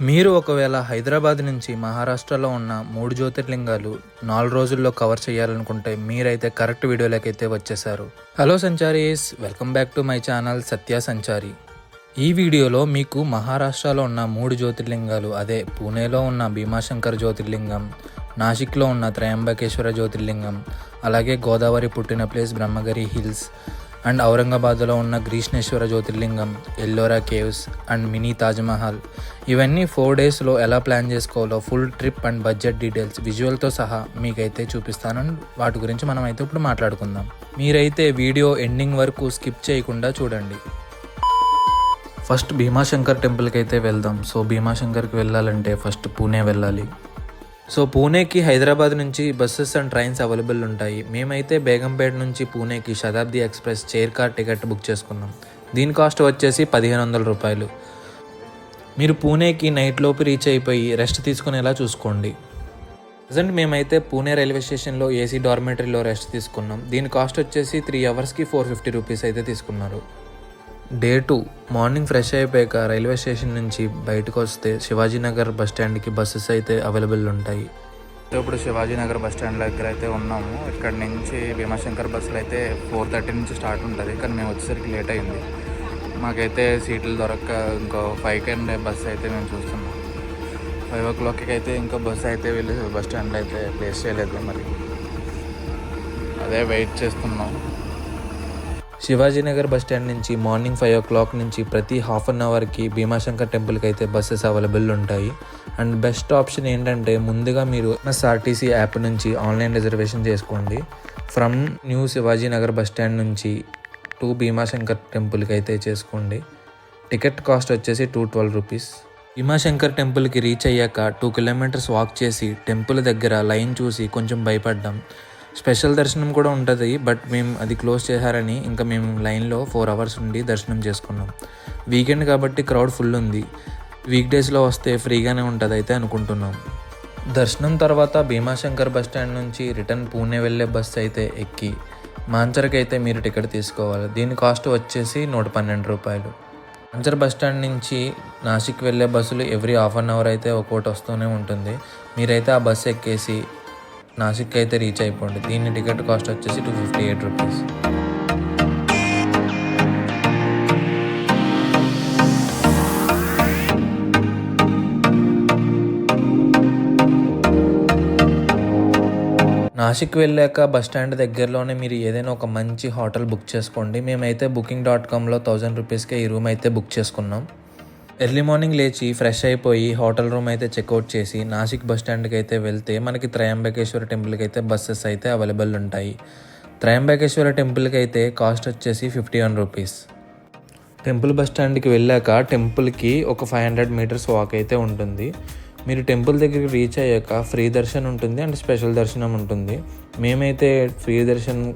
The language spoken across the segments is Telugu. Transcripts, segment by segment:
మీరు ఒకవేళ హైదరాబాద్ నుంచి మహారాష్ట్రలో ఉన్న మూడు జ్యోతిర్లింగాలు నాలుగు రోజుల్లో కవర్ చేయాలనుకుంటే మీరైతే కరెక్ట్ వీడియోలకైతే వచ్చేసారు hello సంచారీస్ welcome back to my channel Satya Sanchari. ఈ వీడియోలో మీకు మహారాష్ట్రలో ఉన్న మూడు జ్యోతిర్లింగాలు అదే పూణేలో ఉన్న భీమాశంకర్ జ్యోతిర్లింగం నాసిక్లో ఉన్న త్రయంబకేశ్వర జ్యోతిర్లింగం అలాగే గోదావరి పుట్టిన ప్లేస్ బ్రహ్మగిరి హిల్స్ అండ్ ఔరంగాబాద్లో ఉన్న గ్రీష్ణేశ్వర జ్యోతిర్లింగం Ellora caves and mini Taj Mahal. ఇవన్నీ ఫోర్ డేస్లో ఎలా ప్లాన్ చేసుకోవాలో full trip and budget details విజువల్తో సహా మీకైతే చూపిస్తాను. వాటి గురించి మనం అయితే ఇప్పుడు మాట్లాడుకుందాం. మీరైతే వీడియో ఎండింగ్ వరకు స్కిప్ చేయకుండా చూడండి. ఫస్ట్ భీమాశంకర్ టెంపుల్కి అయితే వెళ్దాం. సో భీమాశంకర్కి వెళ్ళాలంటే ఫస్ట్ పూణే వెళ్ళాలి. సో పూణేకి హైదరాబాద్ నుంచి బస్సెస్ అండ్ ట్రైన్స్ అవైలబుల్ ఉంటాయి. మేమైతే బేగంపేట నుంచి పూణేకి Shatabdi express chair car ticket book చేసుకున్నాం. దీని కాస్ట్ వచ్చేసి పదిహేను వందల రూపాయలు. మీరు పూణేకి నైట్ లోపు రీచ్ అయిపోయి రెస్ట్ తీసుకునేలా చూసుకోండి. ప్రజెంట్ మేమైతే పూణే రైల్వే స్టేషన్లో ఏసీ డార్మెటరీలో రెస్ట్ తీసుకున్నాం. దీని కాస్ట్ వచ్చేసి త్రీ అవర్స్కి ఫోర్ ఫిఫ్టీ రూపీస్ అయితే తీసుకున్నారు. డే టూ మార్నింగ్ ఫ్రెష్ అయిపోయాక రైల్వే స్టేషన్ నుంచి బయటకు వస్తే శివాజీనగర్ బస్ స్టాండ్కి బస్సెస్ అయితే అవైలబుల్ ఉంటాయి. ఇప్పుడు శివాజీనగర్ బస్ స్టాండ్ దగ్గర అయితే ఉన్నాము. ఇక్కడ నుంచి భీమాశంకర్ బస్సులు అయితే ఫోర్ థర్టీ నుంచి స్టార్ట్ ఉంటుంది. కానీ మేము వచ్చేసరికి లేట్ అయింది. మాకైతే సీట్లు దొరక్క ఇంకో ఫైవ్కి బస్ అయితే మేము చూస్తున్నాం. ఫైవ్ ఓ క్లాక్కి అయితే ఇంకా బస్ అయితే వెళ్ళి బస్ స్టాండ్లో అయితే ప్లేస్ చేయలేదు మరి. అదే వెయిట్ చేస్తున్నాం. శివాజీనగర్ బస్ స్టాండ్ నుంచి మార్నింగ్ ఫైవ్ ఓ క్లాక్ నుంచి ప్రతి హాఫ్ అన్ అవర్కి భీమాశంకర్ టెంపుల్కి అయితే బస్సెస్ అవైలబుల్ ఉంటాయి. అండ్ బెస్ట్ ఆప్షన్ ఏంటంటే ముందుగా మీరు ఎస్ఆర్టీసీ యాప్ నుంచి ఆన్లైన్ రిజర్వేషన్ చేసుకోండి. From new Shivajinagar bus stand నుంచి టు భీమాశంకర్ టెంపుల్కి అయితే చేసుకోండి. టికెట్ కాస్ట్ వచ్చేసి టూ ట్వెల్వ్ రూపీస్. భీమాశంకర్ టెంపుల్కి రీచ్ అయ్యాక టూ కిలోమీటర్స్ వాక్ చేసి టెంపుల్ దగ్గర లైన్ చూసి కొంచెం భయపడ్డాం. స్పెషల్ దర్శనం కూడా ఉంటుంది బట్ మేము అది క్లోజ్ చేశారని ఇంకా మేము లైన్లో ఫోర్ అవర్స్ ఉండి దర్శనం చేసుకున్నాం. వీకెండ్ కాబట్టి క్రౌడ్ ఫుల్ ఉంది. వీక్ డేస్లో వస్తే ఫ్రీగానే ఉంటుంది అయితే అనుకుంటున్నాం. దర్శనం తర్వాత భీమాశంకర్ బస్ స్టాండ్ నుంచి రిటర్న్ పూణే వెళ్ళే బస్ అయితే ఎక్కి మాంచర్కి అయితే మీరు టికెట్ తీసుకోవాలి. దీని కాస్ట్ వచ్చేసి నూట పన్నెండు రూపాయలు. మాంచర్ బస్ స్టాండ్ నుంచి నాసిక్ వెళ్ళే బస్సులు ఎవ్రీ హాఫ్ అన్ అవర్ అయితే ఒక్కోటి వస్తూనే ఉంటుంది. మీరైతే ఆ బస్సు ఎక్కేసి నాసిక్ అయితే రీచ్ అయిపోండి. దీని టికెట్ కాస్ట్ వచ్చేసి two fifty eight rupees Nashik వెళ్ళాక బస్ స్టాండ్ దగ్గరలోనే మీరు ఏదైనా ఒక మంచి హోటల్ బుక్ చేసుకోండి. మేమైతే బుకింగ్ డాట్ కామ్లో థౌజండ్ రూపీస్కే ఈ రూమ్ అయితే బుక్ చేసుకున్నాం. ఎర్లీ మార్నింగ్ లేచి ఫ్రెష్ అయిపోయి హోటల్ రూమ్ అయితే చెక్అవుట్ చేసి నాసిక్ బస్ స్టాండ్కి అయితే వెళ్తే మనకి త్రయంబకేశ్వర టెంపుల్కి అయితే బస్సెస్ అయితే అవైలబుల్ ఉంటాయి. త్రయంబకేశ్వర టెంపుల్కి అయితే కాస్ట్ వచ్చేసి fifty one rupees. Temple bus స్టాండ్కి వెళ్ళాక టెంపుల్కి ఒక ఫైవ్ హండ్రెడ్ మీటర్స్ వాక్ అయితే ఉంటుంది. మీరు టెంపుల్ దగ్గరికి రీచ్ అయ్యాక ఫ్రీ దర్శనం ఉంటుంది అండ్ స్పెషల్ దర్శనం ఉంటుంది. మేమైతే ఫ్రీ దర్శనం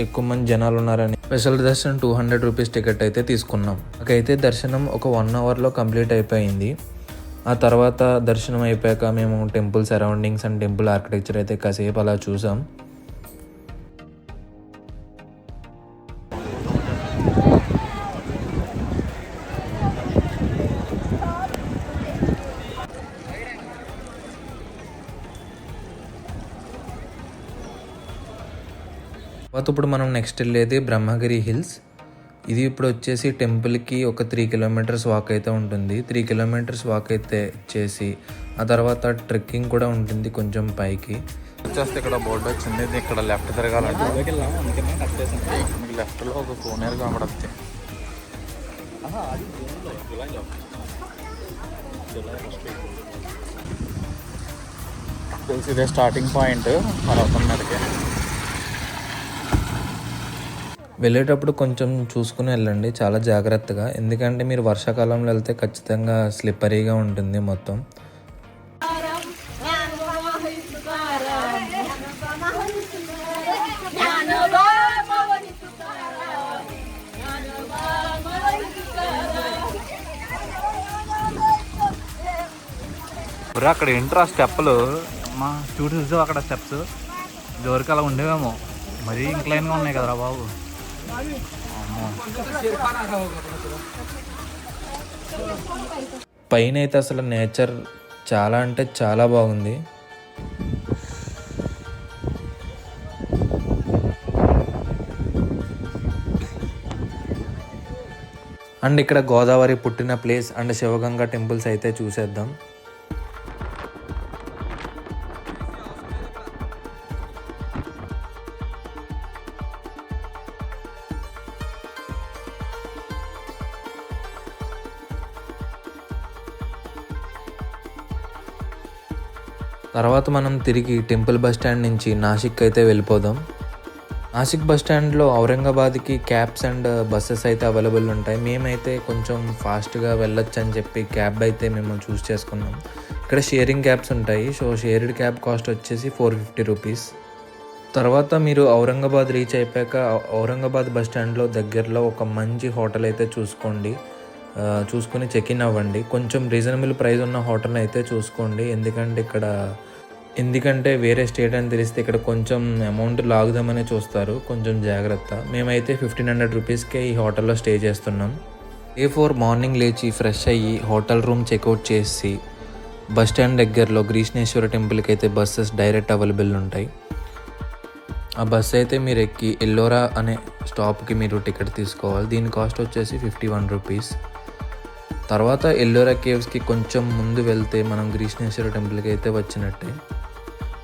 ఎక్కువ మంది జనాలు ఉన్నారని. స్పెషల్ దర్శనం టూ హండ్రెడ్ రూపీస్ టికెట్ అయితే తీసుకున్నాం. నాకైతే దర్శనం ఒక వన్ అవర్లో కంప్లీట్ అయిపోయింది. ఆ తర్వాత దర్శనం అయిపోయాక మేము temple surroundings and temple architecture అయితే కాసేపు అలా చూసాం. తర్వాత ఇప్పుడు మనం నెక్స్ట్ వెళ్ళేది బ్రహ్మగిరి హిల్స్. ఇది ఇప్పుడు వచ్చేసి టెంపుల్కి ఒక త్రీ కిలోమీటర్స్ వాక్ అయితే ఉంటుంది. త్రీ కిలోమీటర్స్ వాక్ అయితే చేసి ఆ తర్వాత ట్రెక్కింగ్ కూడా ఉంటుంది కొంచెం పైకి. వచ్చేస్తే ఇక్కడ బోర్డు వచ్చింది ఇది ఇక్కడ లెఫ్ట్ తిరగాలంటే లెఫ్ట్లో ఒక కోనేరు కనబడుతుంది తెలిసి ఇదే స్టార్టింగ్ పాయింట్ పర్వతం మీదకి. వెళ్ళేటప్పుడు కొంచెం చూసుకుని వెళ్ళండి చాలా జాగ్రత్తగా. ఎందుకంటే మీరు వర్షాకాలంలో వెళ్తే ఖచ్చితంగా స్లిప్పరీగా ఉంటుంది మొత్తం. అక్కడ ఏంట్రా స్టెప్పులు? మా చూడు చూసావు అక్కడ స్టెప్స్. జోరికి అలా ఉండేవేమో. మరీ ఇంక్లైన్గా ఉన్నాయి కదరా బాబు. పైన అయితే అసలు నేచర్ చాలా అంటే చాలా బాగుంది. అండ్ ఇక్కడ గోదావరి పుట్టిన ప్లేస్ అండ్ శివగంగ టెంపుల్స్ అయితే చూసేద్దాం. తర్వాత మనం తిరిగి టెంపుల్ బస్ స్టాండ్ నుంచి నాసిక్ అయితే వెళ్ళిపోదాం. నాసిక్ బస్ స్టాండ్లో ఔరంగాబాద్కి క్యాబ్స్ అండ్ బస్సెస్ అయితే అవైలబుల్ ఉంటాయి. మేమైతే కొంచెం ఫాస్ట్గా వెళ్ళొచ్చు అని చెప్పి క్యాబ్ అయితే మేము చూస్ చేసుకున్నాం. ఇక్కడ షేరింగ్ క్యాబ్స్ ఉంటాయి. సో షేర్డ్ క్యాబ్ కాస్ట్ వచ్చేసి ఫోర్ ఫిఫ్టీ రూపీస్. తర్వాత మీరు ఔరంగాబాద్ రీచ్ అయిపోయాక ఔరంగాబాద్ బస్ స్టాండ్లో దగ్గరలో ఒక మంచి హోటల్ అయితే చూసుకోండి. చూసుకొని చెక్ ఇన్ అవ్వండి. కొంచెం రీజనబుల్ ప్రైస్ ఉన్న హోటల్ అయితే చూసుకోండి. ఎందుకంటే ఇక్కడ ఎందుకంటే వేరే స్టేట్ అని తెలిస్తే ఇక్కడ కొంచెం అమౌంట్ లాగుదామని చూస్తారు. కొంచెం జాగ్రత్త. మేమైతే ఫిఫ్టీన్ హండ్రెడ్ రూపీస్కే ఈ హోటల్లో స్టే చేస్తున్నాం. ఏ ఫోర్ మార్నింగ్ లేచి ఫ్రెష్ అయ్యి హోటల్ రూమ్ చెక్అవుట్ చేసి బస్ స్టాండ్ దగ్గరలో గ్రీష్ణేశ్వర టెంపుల్కి అయితే బస్సెస్ డైరెక్ట్ అవైలబుల్ ఉంటాయి. ఆ బస్ అయితే మీరు ఎక్కి ఎల్లోరా అనే స్టాప్కి మీరు టికెట్ తీసుకోవాలి. దీని కాస్ట్ వచ్చేసి ఫిఫ్టీ వన్ రూపీస్ తర్వాత ఎల్లోరా కేవ్స్కి కొంచెం ముందు వెళ్తే మనం గ్రీష్ణేశ్వర టెంపుల్కి అయితే వచ్చినట్టే.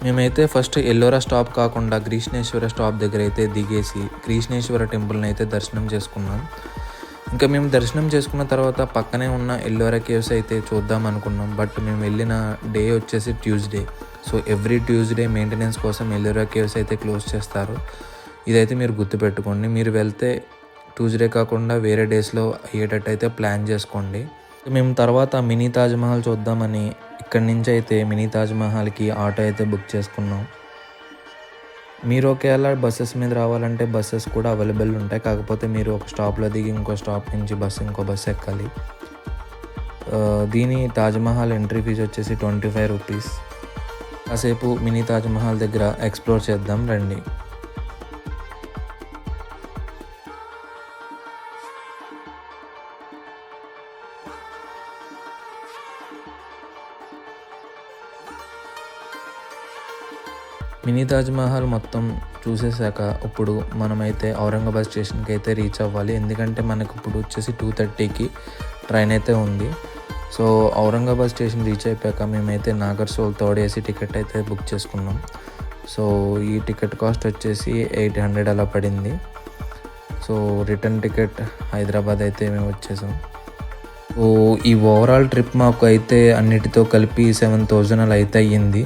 మేమైతే ఫస్ట్ ఎల్లోరా స్టాప్ కాకుండా గ్రీష్ణేశ్వర స్టాప్ దగ్గర అయితే దిగేసి గ్రీష్ణేశ్వర టెంపుల్ని అయితే దర్శనం చేసుకున్నాం. ఇంకా మేము దర్శనం చేసుకున్న తర్వాత పక్కనే ఉన్న ఎల్లోరా కేవ్స్ అయితే చూద్దాం అనుకున్నాం. బట్ మేము వెళ్ళిన డే వచ్చేసి Tuesday. So every Tuesday maintenance కోసం ఎల్లోరా కేవ్స్ అయితే క్లోజ్ చేస్తారు. ఇదైతే మీరు గుర్తుపెట్టుకోండి. మీరు వెళ్తే ట్యూస్డే కాకుండా వేరే డేస్లో అయ్యేటట్టు అయితే ప్లాన్ చేసుకోండి. మేము తర్వాత మినీ తాజ్మహల్ చూద్దామని ఇక్కడి నుంచి అయితే మినీ తాజ్మహల్కి ఆటో అయితే బుక్ చేసుకున్నాం. మీరు ఒకేలా బస్సెస్ మీద రావాలంటే బస్సెస్ కూడా అవైలబుల్ ఉంటాయి. కాకపోతే మీరు ఒక స్టాప్లో దిగి ఇంకో స్టాప్ నుంచి బస్సు ఇంకో బస్సు ఎక్కాలి. దీని తాజ్మహల్ ఎంట్రీ ఫీజు వచ్చేసి ట్వంటీ ఫైవ్ రూపీస్ కాసేపు మినీ తాజ్మహల్ దగ్గర ఎక్స్ప్లోర్ చేద్దాం రండి. మినీ తాజ్మహల్ మొత్తం చూసేసాక ఇప్పుడు మనమైతే ఔరంగాబాద్ స్టేషన్కి అయితే రీచ్ అవ్వాలి. ఎందుకంటే మనకు ఇప్పుడు వచ్చేసి టూ థర్టీకి ట్రైన్ అయితే ఉంది. సో ఔరంగాబాద్ స్టేషన్ రీచ్ అయిపోయాక మేమైతే నాగర్సోల్ థర్డ్ ఏసీ టికెట్ అయితే బుక్ చేసుకున్నాం. సో ఈ టికెట్ కాస్ట్ వచ్చేసి ఎయిట్ హండ్రెడ్ అలా పడింది. సో రిటర్న్ టికెట్ హైదరాబాద్ అయితే మేము వచ్చేసాం. సో ఈ ఓవరాల్ ట్రిప్ మాకు అయితే అన్నిటితో కలిపి సెవెన్ థౌజండ్ అలా అయితే అయ్యింది.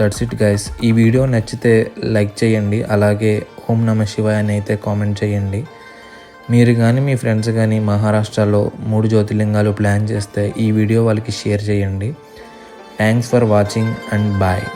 That's it guys. ఈ వీడియో నచ్చితే లైక్ చేయండి అలాగే ఓం నమ శివాయ అని అయితే కామెంట్ చేయండి. మీరు కానీ మీ ఫ్రెండ్స్ కానీ మహారాష్ట్రలో మూడు జ్యోతిర్లింగాలు ప్లాన్ చేస్తే ఈ వీడియో వాళ్ళకి షేర్ చేయండి. Thanks for watching and bye.